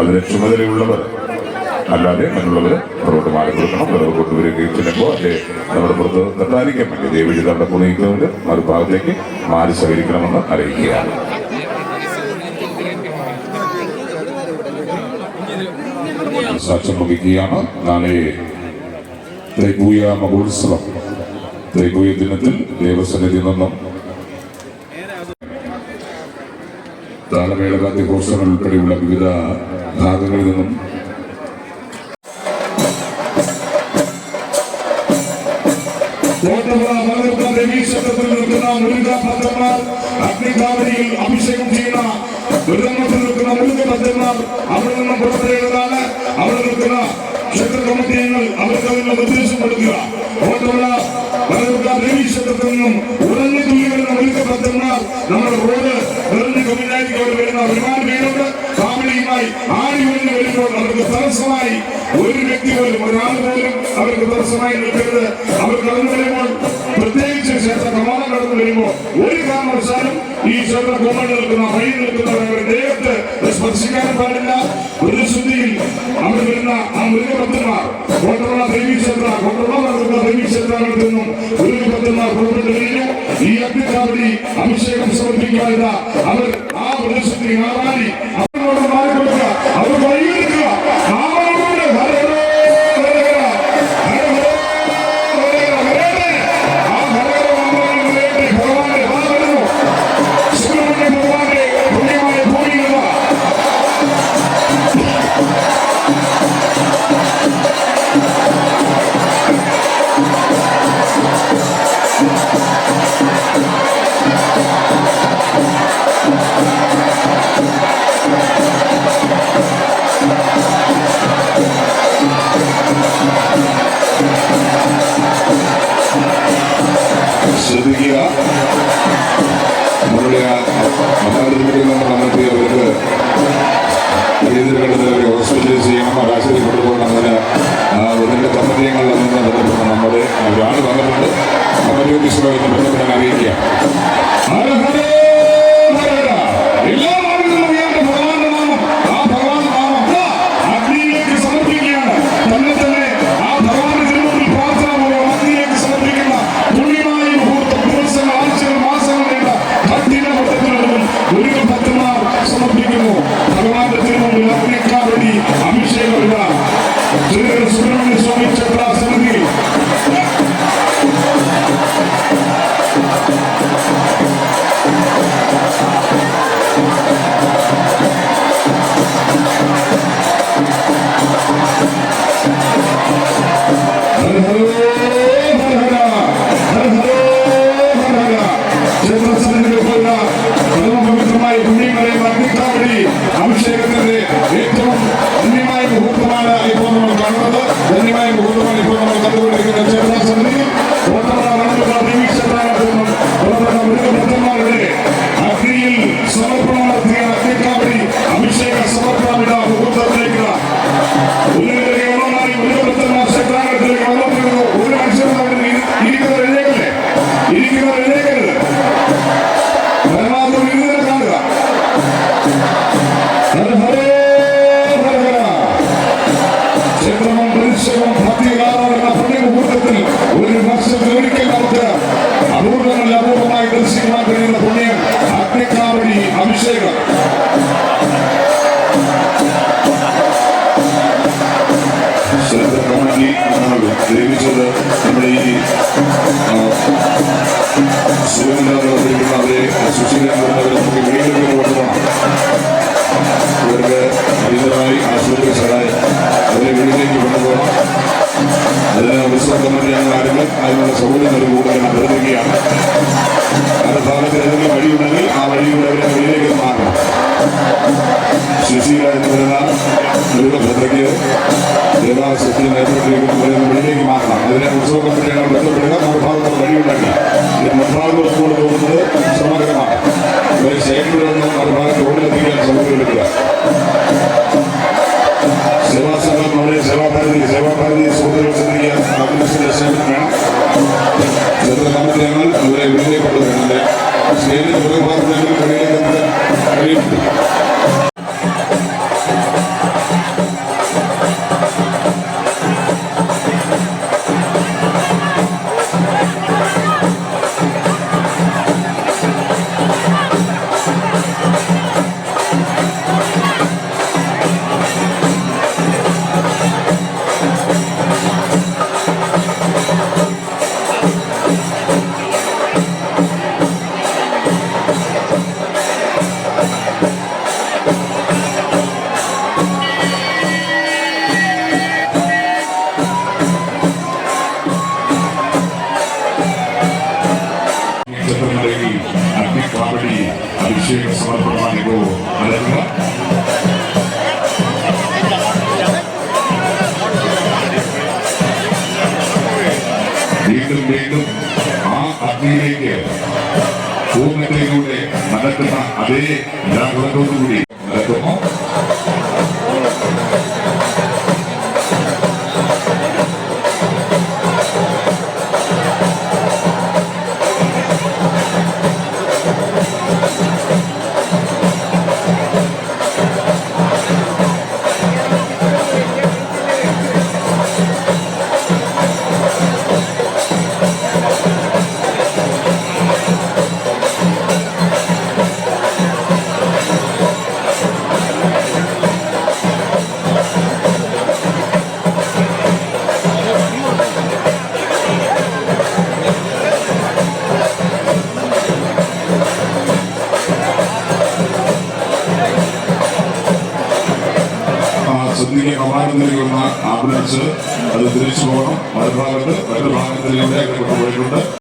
അതിന് ചുമതലയുള്ളവർ. അല്ലാതെ മറ്റുള്ളവർ അവരോട് മാറി കൊടുക്കണം വിറവ് കൊണ്ടുവരികയും ചെല്ലുമ്പോൾ അല്ലെ നമ്മുടെ പുറത്ത് നിർത്താനിക്കാൻ വേണ്ടി ദൈവജിത് അവിടെ കുണിയിക്കുന്നവർ മറുഭാഗത്തേക്ക് മാറി സഹകരിക്കണമെന്ന് അറിയിക്കുകയാണ്. സാക്ഷ്യം വഹിക്കുകയാണ് നാളെ ത്രിഭൂയ മഹോത്സവം. ത്രിഭൂയ ദിനത്തിൽ ദേവസന്നിധി നിന്നും താളമേള വാദ്യഘോഷങ്ങൾ ഉൾപ്പെടെയുള്ള വിവിധ ഭാഗങ്ങളിൽ നിന്നും അഗ്നികാവലിയിൽ അഭിഷേകം ചെയ്യുന്ന ദുരിതങ്ങളിൽ നിൽക്കുന്ന മുഴുവൻ ഭദ്രന്മാർ അവിടെ നിന്നും പുറപ്പെടുന്നതാണ് അവിടെ നിൽക്കുന്ന ക്ഷേത്ര കമ്മിറ്റി അംഗങ്ങൾ അവർക്ക് അതിനുള്ള നിർദ്ദേശം കൊടുക്കുക. ഓട്ടമുള്ള വരവുകാർ ദേവീക്ഷേത്രത്തിൽ നിന്നും ഉറഞ്ഞു തുള്ളിവരുന്ന മുഴുവൻ ഭദ്രന്മാർ നമ്മുടെ ഒരുപാട് പേരുണ്ട്. ഫാമിലിയുമായി ഒഴിഞ്ഞു വരുമ്പോൾ അവർക്ക് തടസ്സമായി ഒരു വ്യക്തി പോലും ഒരാൾ പോലും അവർക്ക് തടസ്സമായി നിൽക്കരുത്. അവർ കടന്നു വരുമ്പോൾ പ്രത്യേകിച്ച് ക്ഷേത്ര പ്രമാണം കടന്നു വരുമ്പോൾ ഒരു കാരണവശാലും ഈ ക്ഷേത്ര കോമൺ നിൽക്കുന്ന വഴി നിൽക്കുന്നവർ അവരുടെ ദേഹത്ത് സ്പർശിക്കാൻ പാടില്ല. ഒരു ശുദ്ധിയിൽ അവിടെ വരുന്ന ആ മുരുകഭക്തന്മാർ കോട്ടമുള്ള ദേവീക്ഷേത്ര കോട്ടമുള്ള നടത്തുന്ന ദേവീക്ഷേത്രങ്ങളിൽ നിന്നും മുരുകഭക്തന്മാർ പുറപ്പെട്ടു കഴിഞ്ഞു. ഈ അഗ്നികാവടി അഭിഷേകം സമർപ്പിക്കാതെ അവർ శ్రీవారాన్ని അറിയിക്കുക നമ്മളുടെ മസാലത്തിലുള്ള നമുക്ക് അവർക്ക് രീതിയിലുള്ളത് ചെയ്യണം അവർ ആശുപത്രി കൊണ്ടുപോകണം അതിന് ഇതിന്റെ സാഹചര്യങ്ങളിൽ നിന്ന് നമ്മുടെ ഒരാൾ വന്നിട്ടുണ്ട്. കമ്മിറ്റി ഓഫീസറോ അറിയിക്കുക അവതരിപ്പിച്ചത് നമ്മുടെ ഈ ശിവനാഥ് അവതരിക്കുന്ന അവരെ ശുചിരാമൊക്കെ വെളിയിലേക്ക് ഓർമ്മമാണ് അവർക്ക് അധികമായി ആശുപത്രി സഹായം അവരെ വീട്ടിലേക്ക് കൊണ്ടുപോകണം അതിന് വിശ്വാസമന്ത്രി ഞങ്ങൾ ആരും അതിനുള്ള സൗകര്യം നൽകുകൂടെ അഭ്യർത്ഥിക്കുകയാണ് അവരുടെ ഭാഗത്തിൽ എന്തെങ്കിലും വഴിയുണ്ടെങ്കിൽ ആ വഴിയിലൂടെ അവരെ വെളിയിലേക്ക് മാറണം ശുചിരാജ് ഭദ്രയ്ക്ക് അഭിഷേക സമർപ്പണമാണിപ്പോ നടക്കുക വീണ്ടും വീണ്ടും ആ അഗ്നിയിലേക്ക് പൂർണതയിലൂടെ നടക്കുന്ന അതേ ജാഗ്രതയോടുകൂടി ആംബുലൻസ് അത് തിരിച്ചു പോകണം. മറുഭാഗത്ത് മറ്റു ഭാഗത്തിലൂടെ കൊണ്ടുപോയിട്ടുണ്ട്.